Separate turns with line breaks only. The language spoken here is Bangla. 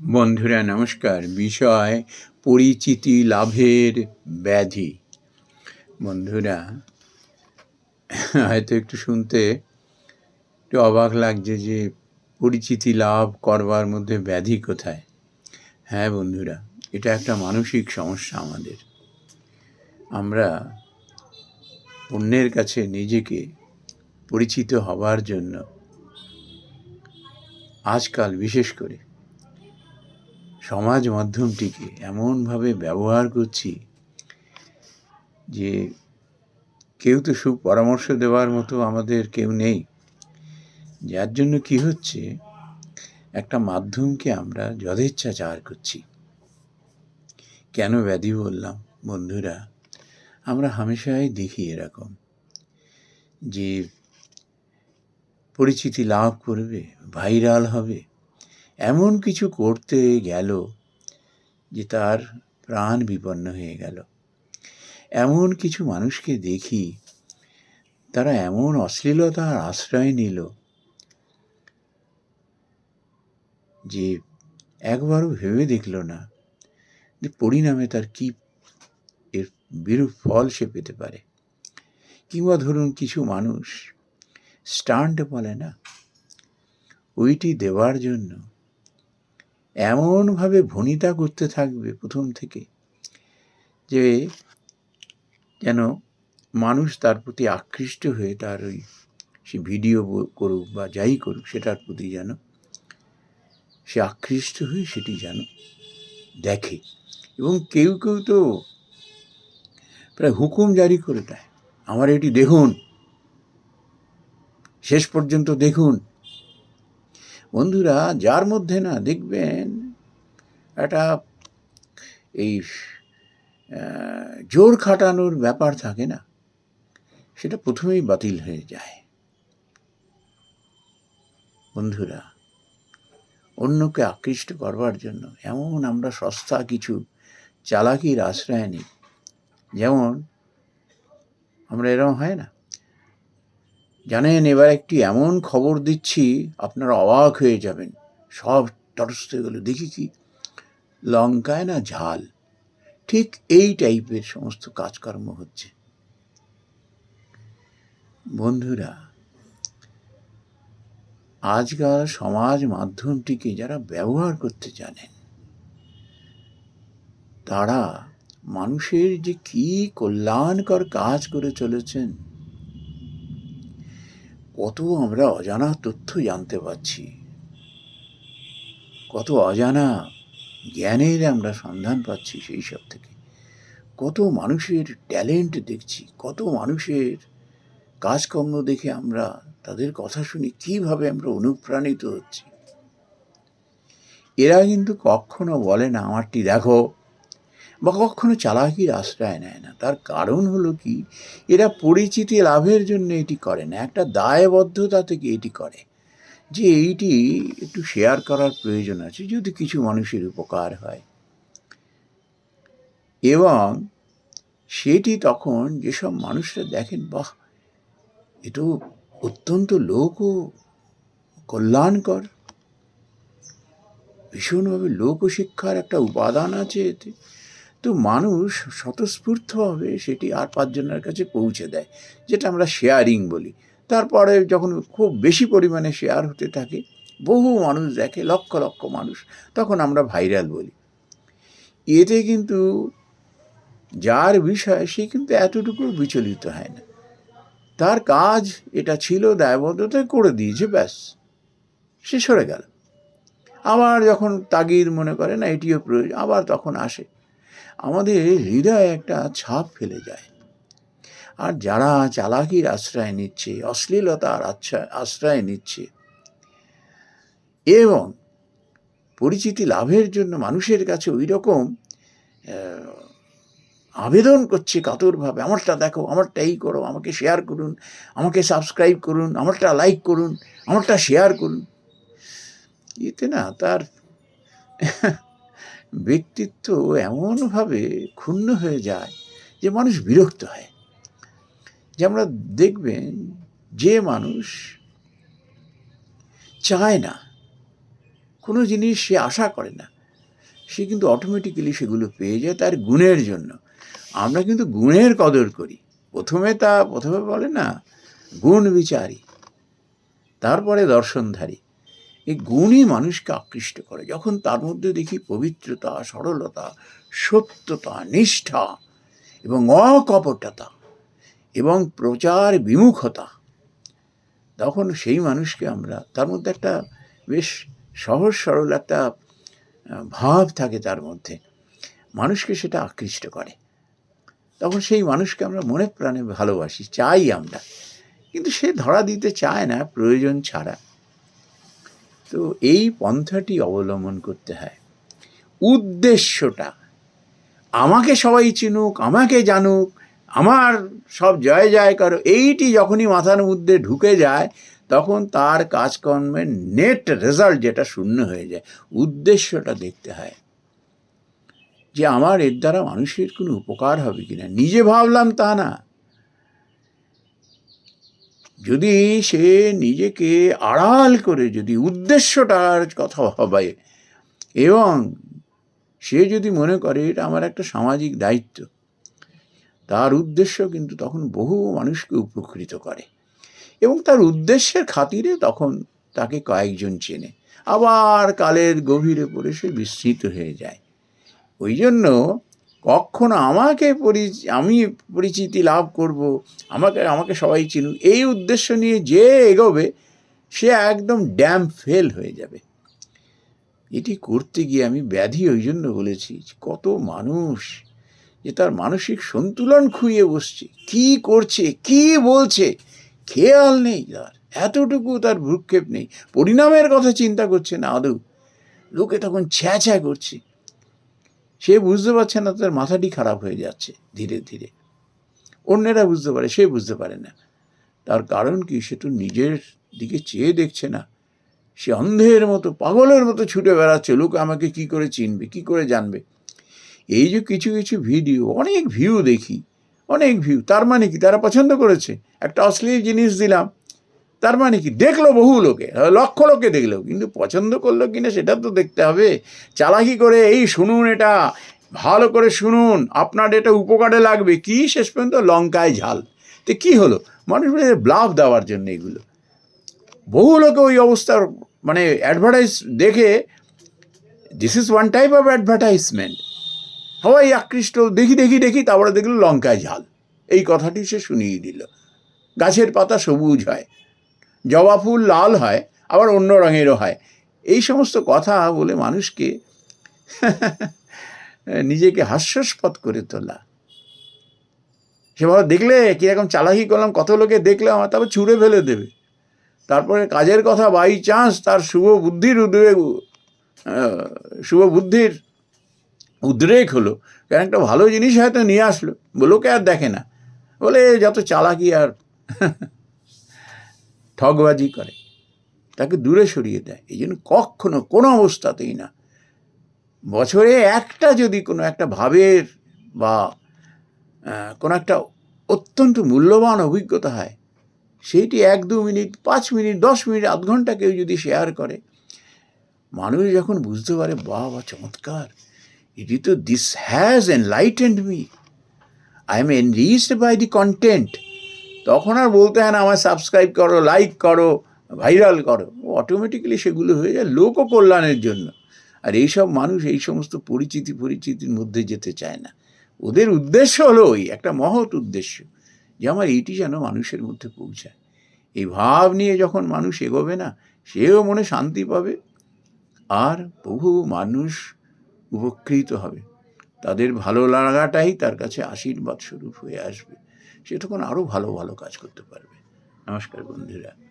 বন্ধুরা, নমস্কার। বিষয়, পরিচিতি লাভের ব্যাধি। বন্ধুরা, হয়তো একটু শুনতে একটু অবাক লাগছে যে পরিচিতি লাভ করবার মধ্যে ব্যাধি কোথায়? হ্যাঁ বন্ধুরা, এটা একটা মানসিক সমস্যা আমাদের। আমরা অন্যের কাছে নিজেকে পরিচিত হবার জন্য আজকাল বিশেষ করে সমাজ মাধ্যমটিকে এমনভাবে ব্যবহার করছি যে কেউ তো সুপরামর্শ দেওয়ার মতো আমাদের কেউ নেই। যার জন্য কি হচ্ছে, একটা মাধ্যমকে আমরা যথেচ্ছাচার করছি। কেন ব্যাধি বললাম, বন্ধুরা? আমরা হামেশাই দেখি এরকম যে পরিচিতি লাভ করবে, ভাইরাল হবে। এমন কিছু করতে গেল যে তার প্রাণ বিপন্ন হয়ে গেল। এমন কিছু মানুষকে দেখি, তারা এমন অশ্লীলতার আশ্রয় নিল যে একবারও ভেবে দেখল না যে পরিণামে তার কি এর বিরূপ ফল সে পেতে পারে। কিংবা ধরুন কিছু মানুষ স্টান্ট বলে না ওইটি দেওয়ার জন্য এমনভাবে ভনিতা করতে থাকবে প্রথম থেকে যে যেন মানুষ তার প্রতি আকৃষ্ট হয়ে তার ওই সে ভিডিও করুক বা যাই করুক সেটার প্রতি যেন সে আকৃষ্ট হয়ে সেটি যেন দেখে। এবং কেউ কেউ তো প্রায় হুকুম জারি করে দেয়, আমার এটি দেখুন, শেষ পর্যন্ত দেখুন। বন্ধুরা, যার মধ্যে না দেখবেন একটা এই জোর খাটানোর ব্যাপার থাকে না, সেটা প্রথমেই বাতিল হয়ে যায়। বন্ধুরা, অন্যকে আকৃষ্ট করবার জন্য এমন আমরা সস্তা কিছু চালাকির আশ্রয় নিই। যেমন, আমরা এরকম হয় না? জানেন, এবার একটি এমন খবর দিচ্ছি, আপনারা অবাক হয়ে যাবেন। সব তটস্থ গেল দেখি কি লঙ্কায় না ঝাল। ঠিক এই টাইপের সমস্ত কাজকর্ম হচ্ছে। বন্ধুরা, আজকাল সমাজ মাধ্যমটিকে যারা ব্যবহার করতে জানেন, তারা মানুষের যে কি কল্যাণকর কাজ করে চলেছেন কত আমরা অজানা তথ্য জানতে পারছি। কত অজানা জ্ঞানের আমরা সন্ধান পাচ্ছি সেই সব থেকে। কত মানুষের ট্যালেন্ট দেখছি, কত মানুষের কাজকর্ম দেখে আমরা তাদের কথা শুনি, কীভাবে আমরা অনুপ্রাণিত হচ্ছি। এরা কিন্তু কখনো বলে না, আমারটি দেখো। বা কখনো চালাকির আশ্রয় নেয় না। তার কারণ হলো কি? এরা পরিচিতি লাভের জন্য এটি করে না। একটা দায়বদ্ধতা থেকে এটি করে। যে এইটি একটু শেয়ার করার প্রয়োজন আছে, যদি কিছু মানুষের উপকার হয়। এবং সেটি তখন যেসব মানুষরা দেখেন, বাহ! এ তো অত্যন্ত লোক কল্যাণকর। ভীষণভাবে লোকশিক্ষার একটা উপাদান আছে এতে। তো মানুষ স্বতঃস্ফূর্তভাবে সেটি আর পাঁচজনের কাছে পৌঁছে দেয়, যেটা আমরা শেয়ারিং বলি। তারপরে যখন খুব বেশি পরিমাণে শেয়ার হতে থাকে, বহু মানুষ দেখে, লক্ষ লক্ষ মানুষ, তখন আমরা ভাইরাল বলি। এতে কিন্তু যার বিষয়, সে কিন্তু এতটুকু বিচলিত হয় না। তার কাজ এটা ছিল দায়বদ্ধতায় করে দিয়েছে ব্যাস, সে সরে গেল। আবার যখন তাগিদ মনে করে না, এটিও প্রয়োজন, আবার তখন আসে। আমাদের হৃদয়ে একটা ছাপ ফেলে যায়। আর যারা চালাকির আশ্রয় নিচ্ছে, অশ্লীলতার আশ্রয় আশ্রয় নিচ্ছে এবং পরিচিতি লাভের জন্য মানুষের কাছে ওই রকম আবেদন করছে কাতরভাবে, আমারটা দেখো, আমারটা এই করো, আমাকে শেয়ার করুন, আমাকে সাবস্ক্রাইব করুন, আমারটা লাইক করুন, আমারটা শেয়ার করুন। এতে না তার ব্যক্তিত্ব এমনভাবে ক্ষুণ্ণ হয়ে যায় যে মানুষ বিরক্ত হয়। যে আমরা দেখবেন যে মানুষ চায় না, কোনো জিনিস সে আশা করে না, সে কিন্তু অটোমেটিক্যালি সেগুলো পেয়ে যায় তার গুণের জন্য। আমরা কিন্তু গুণের কদর করি। প্রথমে তা, প্রথমে বলে না, গুণ বিচারী, তারপরে দর্শনধারী। এই গুণই মানুষকে আকৃষ্ট করে। যখন তার মধ্যে দেখি পবিত্রতা, সরলতা, সত্যতা, নিষ্ঠা এবং অকপটতা এবং প্রচার বিমুখতা, তখন সেই মানুষকে আমরা, তার মধ্যে একটা বেশ সহজ সরল একটা ভাব থাকে তার মধ্যে। মানুষকে সেটা আকৃষ্ট করে। তখন সেই মানুষকে আমরা মনে প্রাণে ভালোবাসি, চাই আমরা। কিন্তু সে ধরা দিতে চায় না, প্রয়োজন ছাড়া। তো এই পন্থাটি অবলম্বন করতে হয়। উদ্দেশ্যটা, আমাকে সবাই চিনুক, আমাকে জানুক, আমার সব জয় জয় করো, এইটি যখনই মাথার মধ্যে ঢুকে যায়, তখন তার কাজকর্মের নেট রেজাল্ট যেটা শূন্য হয়ে যায়। উদ্দেশ্যটা দেখতে হয় যে আমার এর দ্বারা মানুষের কোনো উপকার হবে কিনা। নিজে ভাবলাম তা না। যদি সে নিজেকে আড়াল করে যদি উদ্দেশ্যটার কথা ভাবে, এবং সে যদি মনে করে এটা আমার একটা সামাজিক দায়িত্ব, তার উদ্দেশ্য কিন্তু তখন বহু মানুষকে উপকৃত করে। এবং তার উদ্দেশ্যের খাতিরে তখন তাকে কয়েকজন চেনে। আবার কালের গভীরে পড়ে সে বিস্মৃত হয়ে যায়। ওই জন্য কখনো আমাকে পরি আমি পরিচিতি লাভ করব, আমাকে আমাকে সবাই চিনুক, এই উদ্দেশ্য নিয়ে যে এগোবে, সে একদম ড্যাম ফেল হয়ে যাবে। এটি করতে গিয়ে আমি ব্যাধি ওই জন্য বলেছি কত মানুষ যে তার মানসিক সন্তুলন খুইয়ে বসছে, কি করছে, কি বলছে, খেয়াল নেই তার, এতটুকু তার ভ্রুক্ষেপ নেই, পরিণামের কথা চিন্তা করছে না আদৌ। লোকে তখন ছ্যা ছ্যা করছে। সে বুঝতে পারছে না তার মাথাটি খারাপ হয়ে যাচ্ছে ধীরে ধীরে। অন্যেরা বুঝতে পারে, সে বুঝতে পারে না। তার কারণ কি? সে তো নিজের দিকে চেয়ে দেখছে না। সে অন্ধের মতো, পাগলের মতো ছুটে বেড়াচ্ছে। লোক আমাকে কি করে চিনবে, কি করে জানবে? এই যে কিছু কিছু ভিডিও, অনেক ভিউ দেখি, অনেক ভিউ তার মানে কি? তারা পছন্দ করেছে। একটা অশ্লীল জিনিস দিলাম তার মানে কি? দেখল বহু লোকে লক্ষ লোকে দেখল। কিন্তু পছন্দ করল কিনা সেটা তো দেখতে হবে। চালাকি করে, এই শুনুন এটা, ভালো করে শুনুন, আপনার এটা উপকারে লাগবে। কি? শেষ পর্যন্ত লঙ্কায় ঝাল। তো কি হলো? মানুষ ব্লাফ দেওয়ার জন্য এগুলো। বহু লোকে ওই অবস্থার মানে অ্যাডভার্টাইজ দেখে this is one type of advertisement সবাই আকৃষ্ট, দেখি দেখি দেখি। তারপরে দেখল লঙ্কায় ঝাল। এই কথাটি সে শুনিয়ে দিল। গাছের পাতা সবুজ হয়। জবা ফুল লাল হয়, আবার অন্য রঙেরও হয়। এই সমস্ত কথা বলে মানুষকে নিজেকে হাস্যাস্পদ করে তোলা। সে ভালো দেখলে কীরকম চালাকি করলাম, কত লোকে দেখলে আমার, তারপর ছুঁড়ে ফেলে দেবে। তারপরে কাজের কথা বাই চান্স তার শুভ বুদ্ধির উদ্বেগ শুভ বুদ্ধির উদ্রেক হলো। কারণ একটা ভালো জিনিস হয়তো নিয়ে আসলো লোকে আর দেখে না। বলে যত চালাকি আর ঠগবাজি করে, তাকে দূরে সরিয়ে দেয়। এই জন্য কখনো কোনো অবস্থাতেই না। বছরে একটা যদি কোনো একটা ভাবের বা কোনো একটা অত্যন্ত মূল্যবান অভিজ্ঞতা হয়, সেইটি এক দু মিনিট, পাঁচ মিনিট, দশ মিনিট, আধ ঘণ্টা কেউ যদি শেয়ার করে, মানুষ যখন বুঝতে পারে, বাহ বা চমৎকার! ইট তো this has an enlightened me I am enriched by the content তখন আর বলতে হয় না আমার সাবস্ক্রাইব করো লাইক করো ভাইরাল করো। অটোমেটিক্যালি সেগুলো হয়ে যায় লোক কল্যাণের জন্য। আর এইসব মানুষ এই সমস্ত পরিচিতি পরিচিতির মধ্যে যেতে চায় না। ওদের উদ্দেশ্য হলো ওই, একটা মহৎ উদ্দেশ্য যে আমার এইটি যেন মানুষের মধ্যে পৌঁছায়। এই ভাব নিয়ে যখন মানুষ এগোবে না, সেও মনে শান্তি পাবে আর বহু মানুষ উপকৃত হবে। তাদের ভালো লাগাটাই তার কাছে আশীর্বাদ স্বরূপ হয়ে আসবে। সে তখন আরও ভালো ভালো কাজ করতে পারবে। নমস্কার বন্ধুরা।